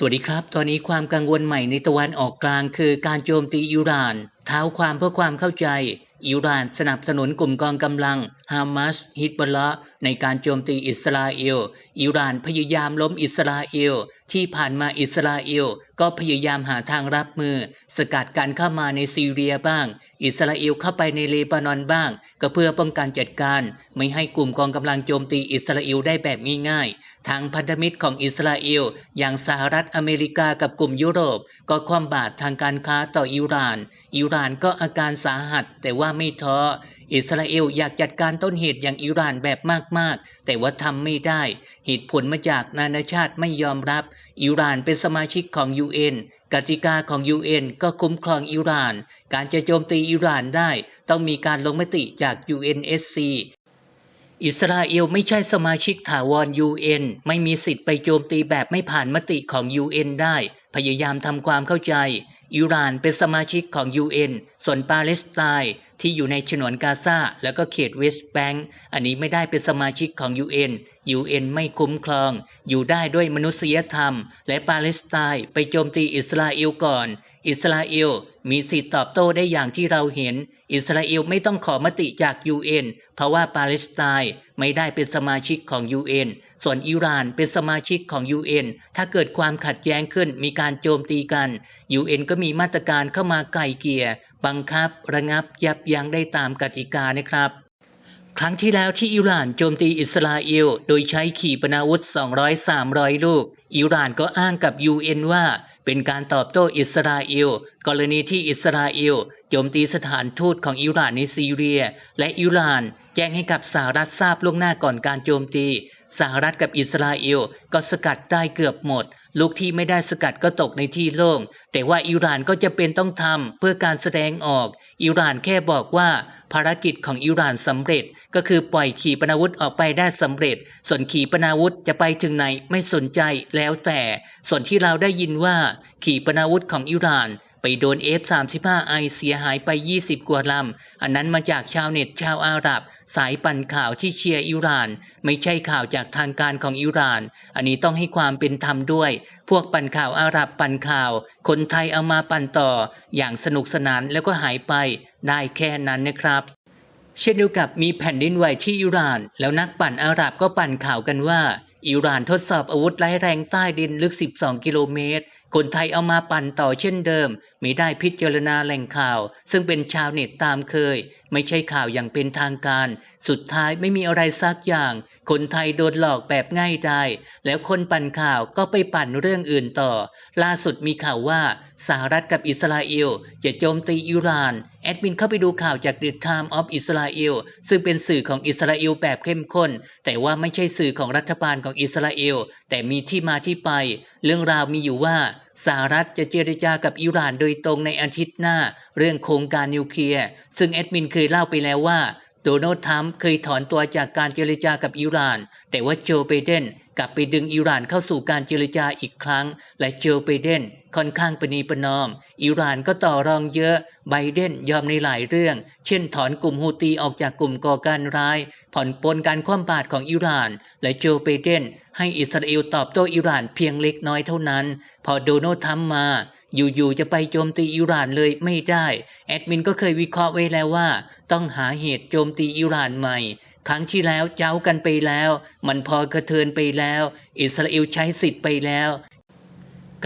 สวัสดีครับ ตอนนี้ความกังวลใหม่ในตะวันออกกลางคือการโจมตีอิหร่าน เท้าความเพื่อความเข้าใจ อิหร่านสนับสนุนกลุ่มกองกำลังฮามาสฮิตบอลละในการโจมตีอิสราเอล อิหร่านพยายามล้มอิสราเอล ที่ผ่านมาอิสราเอล ก็พยายามหาทางรับมือ สกัดการเข้ามาในซีเรียบ้าง อิสราเอลเข้าไปในเลบานอนบ้าง ก็เพื่อป้องกันจัดการ ไม่ให้กลุ่มกองกำลังโจมตีอิสราเอลได้แบบง่ายๆ ทางพันธมิตรของอิสราเอล อย่างสหรัฐอเมริกากับกลุ่มยุโรป ก็ความบาตรทางการค้าต่ออิหร่าน อิหร่านก็อาการสาหัสแต่ว่าไม่ท้อ อิสราเอลอยากจัดการต้นเหตุอย่างอิหร่านแบบมากๆ แต่ว่าทำไม่ได้ เหตุผลมาจากนานาชาติไม่ยอมรับ อิหร่านเป็นสมาชิกของ UN กติกาของ UN ก็คุ้มครองอิหร่าน การจะโจมตีอิหร่านได้ ต้องมีการลงมติจาก UNSC อิสราเอลไม่ใช่สมาชิกถาวร UN ไม่มีสิทธิ์ไปโจมตีแบบไม่ผ่านมติของ UN ได้ พยายามทำความเข้าใจ อิหร่านเป็นสมาชิกของ UN ส่วนปาเลสไตน์ที่อยู่ในฉนวนกาซาแล้วก็เขตเวสต์แบงก์อันนี้ไม่ได้เป็นสมาชิกของ UN UN ไม่คุ้มครอง อยู่ได้ด้วยมนุษยธรรม และปาเลสไตน์ไปโจมตีอิสราเอลก่อน อิสราเอล มีสิทธิ์ตอบโต้ได้อย่างที่เราเห็น อิสราเอลไม่ต้องขอมติจาก UN เพราะว่าปาเลสไตน์ไม่ได้เป็นสมาชิกของ UN ส่วนอิหร่านเป็นสมาชิกของ UN ถ้าเกิดความขัดแย้งขึ้นมีการโจมตีกัน UN ก็มีมาตรการเข้ามาไกลเกลี่ยบังคับ ระงับยับยั้งได้ตามกติกานะครับครั้งที่แล้วที่อิหร่านโจมตีอิสราเอล โดยใช้ขีปนาวุธ 200-300 ลูก อิหร่านก็อ้างกับ UN ว่า เป็นการตอบโต้อิสราเอล กรณีที่อิสราเอลโจมตีสถานทูตของอิหร่านในซีเรีย และอิหร่านแจ้งให้กับสหรัฐทราบล่วงหน้าก่อนการโจมตี สหรัฐกับอิสราเอลก็สกัดได้เกือบหมด ลูกที่ไม่ได้สกัดก็ตกในที่โล่ง แต่ว่าอิหร่านก็จะเป็นต้องทำเพื่อการแสดงออก อิหร่านแค่บอกว่าภารกิจของอิหร่านสำเร็จ ก็คือปล่อยขีปนาวุธออกไปได้สำเร็จ ส่วนขีปนาวุธจะไปถึงไหนไม่สนใจแล้วแต่ ส่วนที่เราได้ยินว่า ขีปนาวุธของอิหร่าน ไปโดน F35I เสียหายไป 20 กว่าลำ อันนั้นมาจากชาวเน็ตชาวอาหรับ สายปั่นข่าวที่เชียร์อิหร่าน ไม่ใช่ข่าวจากทางการของอิหร่าน อันนี้ต้องให้ความเป็นธรรมด้วย พวกปั่นข่าวอาหรับปั่นข่าว คนไทยเอามาปั่นต่อ อย่างสนุกสนานแล้วก็หายไป ได้แค่นั้นนะครับเช่นเดียวกับมีแผ่นดินไหวที่อิหร่าน แล้วนักปั่นอาหรับก็ปั่นข่าวกันว่า อิหร่านทดสอบอาวุธไร้แรงใต้ดินลึก 12 กิโลเมตร คนไทยเอามาปั่นต่อเช่นเดิมไม่ได้พิจารณาแหล่งข่าว ซึ่งเป็นชาวเน็ตตามเคยไม่ใช่ข่าวอย่างเป็นทางการ สุดท้ายไม่มีอะไรสักอย่าง คนไทยโดนหลอกแบบง่ายได้แล้วคนปั่นข่าวก็ไปปั่นเรื่องอื่นต่อ ล่าสุดมีข่าวว่าสหรัฐกับอิสราเอลจะโจมตีอิหร่าน แอดมินเข้าไปดูข่าวจาก The Time of Israel ซึ่งเป็นสื่อของอิสราเอลแบบเข้มข้น แต่ว่าไม่ใช่สื่อของรัฐบาลของอิสราเอลแต่มีที่มาที่ไป เรื่องราวมีอยู่ว่า สหรัฐจะเจรจากับอิหร่านโดยตรงในอาทิตย์หน้า เรื่องโครงการนิวเคลียร์ ซึ่งแอดมินเคยเล่าไปแล้วว่า โดนัลด์ทรัมป์เคยถอนตัวจากการเจรจากับอิหร่าน แต่ว่าโจไบเดนกลับไปดึงอิหร่านเข้าสู่การเจรจาอีกครั้ง และโจไบเดน ค่อนข้างปณีประนอม อิหร่านก็ต่อรองเยอะ ไบเดนยอมในหลายเรื่อง เช่นถอนกลุ่มฮูตีออกจากกลุ่มก่อการร้าย ผ่อนปลนการคว่ำบาตรของอิหร่าน และโจไบเดนให้อิสราเอลตอบโต้อิหร่านเพียงเล็กน้อยเท่านั้น พอโดนัลด์ทรัมมา อยู่ๆจะไปโจมตีอิหร่านเลยไม่ได้ แอดมินก็เคยวิเคราะห์ไว้แล้วว่า ต้องหาเหตุโจมตีอิหร่านใหม่ครั้งที่แล้วเจ้ากันไปแล้ว มันพอกระเทือนไปแล้ว อิสราเอลใช้สิทธิ์ไปแล้ว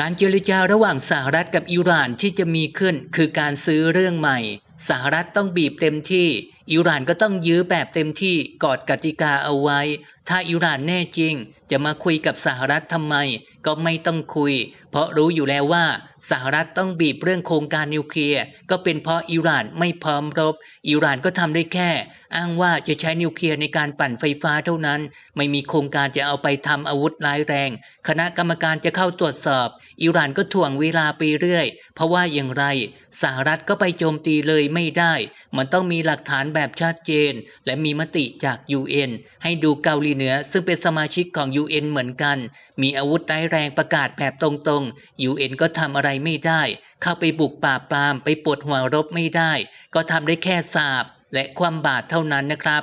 การเจรจาระหว่างสหรัฐกับอิหร่านที่จะมีขึ้นคือการซื้อเรื่องใหม่ สหรัฐต้องบีบเต็มที่ อิหร่านก็ต้องยื้อแบบเต็มที่กอดกติกาเอาไว้ ถ้าอิหร่านแน่จริง จะมาคุยกับสหรัฐทำไม ก็ไม่ต้องคุย เพราะรู้อยู่แล้วว่าสหรัฐต้องบีบเรื่องโครงการนิวเคลียร์ ก็เป็นเพราะอิหร่านไม่พร้อมรบ อิหร่านก็ทำได้แค่ อ้างว่าจะใช้นิวเคลียร์ในการปั่นไฟฟ้าเท่านั้น ไม่มีโครงการจะเอาไปทำอาวุธร้ายแรง คณะกรรมการจะเข้าตรวจสอบ อิหร่านก็ถ่วงเวลาไปเรื่อย เพราะว่าอย่างไร สหรัฐก็ไปโจมตีเลยไม่ได้ มันต้องมีหลักฐานแบบแบบชัดเจน และมีมติจาก UN ให้ดูเกาหลีเหนือซึ่งเป็นสมาชิกของ UN เหมือนกัน มีอาวุธร้ายแรงประกาศแบบตรงๆ UN ก็ทำอะไรไม่ได้ เข้าไปบุกป่าปรามไปปวดหัวรบไม่ได้ ก็ทำได้แค่สาบ และความบาดเท่านั้นนะครับ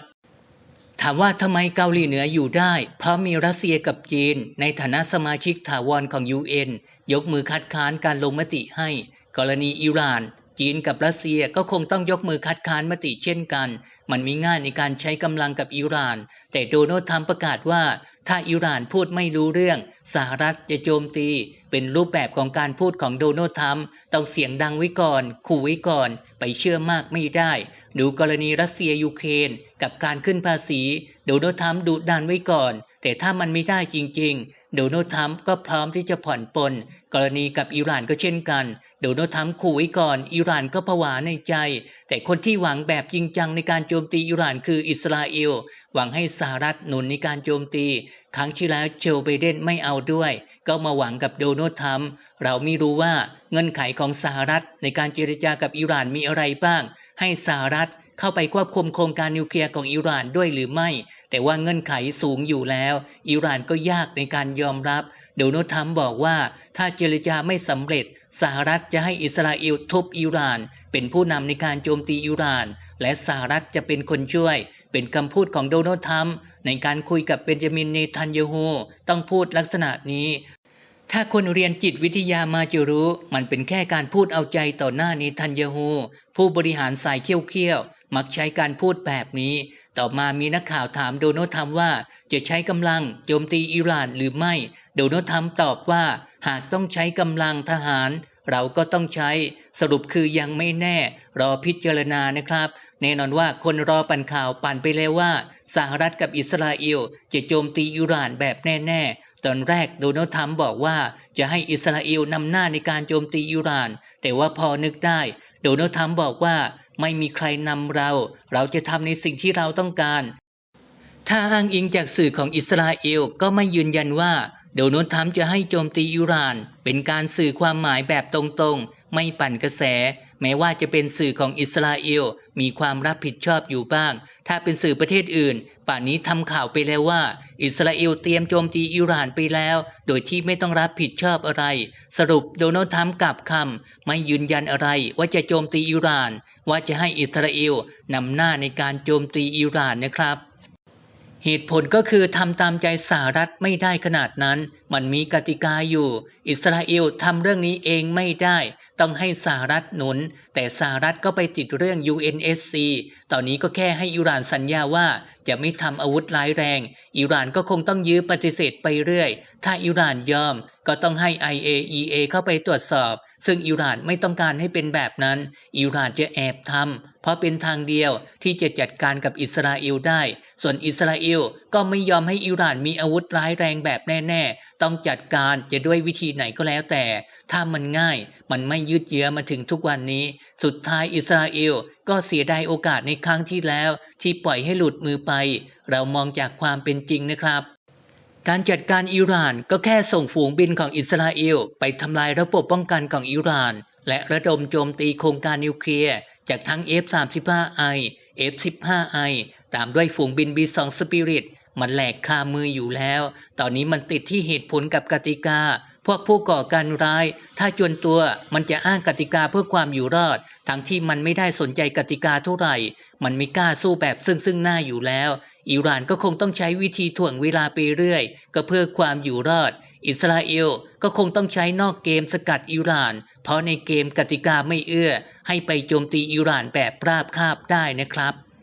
ถามว่าทำไมเกาหลีเหนืออยู่ได้ เพราะมีรัสเซียกับจีน ในฐานะสมาชิกถาวรของ UN ยกมือคัดค้านการลงมติให้ กรณีอิหร่าน จีนกับรัสเซียก็คงต้องยกมือคัดค้านมติเช่นกัน มันมีง่ายในการใช้กำลังกับอิหร่าน แต่โดนัลด์ทรัมป์ประกาศว่า ถ้าอิหร่านพูดไม่รู้เรื่อง สหรัฐจะโจมตี เป็นรูปแบบของการพูดของโดนัลด์ทรัมป์ต้องเสียงดังไว้ก่อนขู่ไว้ก่อน ไปเชื่อมากไม่ได้ ดูกรณีรัสเซียยูเครนกับการขึ้นภาษี โดนัลด์ทรัมป์ดุดันไว้ก่อน แต่ถ้ามันไม่ได้จริงๆ โดนัลด์ทรัมป์ก็พร้อมที่จะผ่อนปลนกรณีกับอิหร่านก็เช่นกัน โดนัลด์ทรัมป์ขู่ไว้ก่อน อิหร่านก็ผวาในใจ แต่คนที่หวังแบบจริงจังในการโจมตีอิหร่านคืออิสราเอล หวังให้สหรัฐหนุนในการโจมตี ครั้งที่แล้วโจไบเดนไม่เอาด้วย ก็มาหวังกับโดนัลด์ทรัมป์เราไม่รู้ว่าเงื่อนไขของสหรัฐในการเจรจากับอิหร่านมีอะไรบ้าง ให้สหรัฐ เข้าไปควบคุมโครงการนิวเคลียร์ของอิหร่านด้วยหรือไม่ แต่ว่าเงื่อนไขสูงอยู่แล้ว อิหร่านก็ยากในการยอมรับโดนัลด์ทรัมบอกว่าถ้าเจรจาไม่สำเร็จสหรัฐจะให้อิสราเอลทุบอิหร่าน เป็นผู้นำในการโจมตีอิหร่าน และสหรัฐจะเป็นคนช่วย เป็นคำพูดของโดนัลด์ทรัมป์ในการคุยกับเบนจามินเนทันยาฮูต้องพูดลักษณะนี้ ถ้าคนเรียนจิตวิทยามาจะรู้ มันเป็นแค่การพูดเอาใจต่อหน้านิทันยาฮูผู้บริหารสายเขี้ยวๆ มักใช้การพูดแบบนี้ ต่อมามีนักข่าวถามโดนัลด์ทรัมป์ว่า จะใช้กำลังโจมตีอิหร่านหรือไม่ โดนัลด์ทรัมป์ตอบว่า หากต้องใช้กำลังทหาร เราก็ต้องใช้สรุปคือยังไม่แน่ รอพิจารณานะครับ แน่นอนว่าคนรอปั่นข่าวปั่นไปแล้วว่า สหรัฐกับอิสราเอลจะโจมตีอิหร่านแบบแน่ๆ ตอนแรกโดนัลด์ทรัมป์บอกว่าจะให้อิสราเอลนำหน้าในการโจมตีอิหร่าน แต่ว่าพอนึกได้โดนัลด์ทรัมป์บอกว่าไม่มีใครนำเรา เราจะทำในสิ่งที่เราต้องการ ถ้าอ้างอิงจากสื่อของอิสราเอลก็ไม่ยืนยันว่า โดนัลด์ทรัมป์จะให้โจมตีอิหร่าน เป็นการสื่อความหมายแบบตรงๆ ไม่ปั่นกระแส แม้ว่าจะเป็นสื่อของอิสราเอลมีความรับผิดชอบอยู่บ้าง ถ้าเป็นสื่อประเทศอื่น ป่านนี้ทำข่าวไปแล้วว่า อิสราเอลเตรียมโจมตีอิหร่านไปแล้ว โดยที่ไม่ต้องรับผิดชอบอะไร สรุปโดนัลด์ทรัมป์กลับคำไม่ยืนยันอะไรว่าจะโจมตีอิหร่าน ว่าจะให้อิสราเอลนำหน้าในการโจมตีอิหร่านนะครับ เหตุผลก็คือทำตามใจสหรัฐไม่ได้ขนาดนั้น มันมีกติกาอยู่ อิสราเอลทำเรื่องนี้เองไม่ได้ ต้องให้สหรัฐหนุน แต่สหรัฐก็ไปติดเรื่อง UNSC ตอนนี้ก็แค่ให้อิหร่านสัญญาว่าจะไม่ทำอาวุธร้ายแรง อิหร่านก็คงต้องยื้อปฏิเสธไปเรื่อย ถ้าอิหร่านยอมก็ต้องให้ IAEA เข้าไปตรวจสอบ ซึ่งอิหร่านไม่ต้องการให้เป็นแบบนั้น อิหร่านจะแอบทำ เพราะเป็นทางเดียวที่จะจัดการกับอิสราเอลได้ ส่วนอิสราเอลก็ไม่ยอมให้อิหร่านมีอาวุธร้ายแรงแบบแน่ ๆ ต้องจัดการจะด้วยวิธีไหนก็แล้วแต่ ถ้ามันง่ายมันไม่ยืดเยื้อมาถึงทุกวันนี้ สุดท้ายอิสราเอลก็เสียดายโอกาสในครั้งที่แล้ว ที่ปล่อยให้หลุดมือไป เรามองจากความเป็นจริงนะครับการจัดการอิหร่านก็แค่ส่งฝูงบินของอิสราเอลไปทำลายระบบป้องกันของอิหร่าน และระดมโจมตีโครงการนิวเคลียร์จากทั้ง F-35I F-15I ตามด้วยฝูงบิน B-2 Spirit มันแหลกคามืออยู่แล้ว ตอนนี้มันติดที่เหตุผลกับกติกา พวกผู้ก่อการร้าย ถ้าจวนตัวมันจะอ้างกติกาเพื่อความอยู่รอด ทั้งที่มันไม่ได้สนใจกติกาเท่าไหร่ มันไม่กล้าสู้แบบซึ่งซึ่งหน้าอยู่แล้ว อิหร่านก็คงต้องใช้วิธีถ่วงเวลาไปเรื่อย ก็เพื่อความอยู่รอด อิสราเอลก็คงต้องใช้นอกเกมสกัดอิหร่าน เพราะในเกมกติกาไม่เอื้อ ให้ไปโจมตีอิหร่านแบบราบคาบได้นะครับ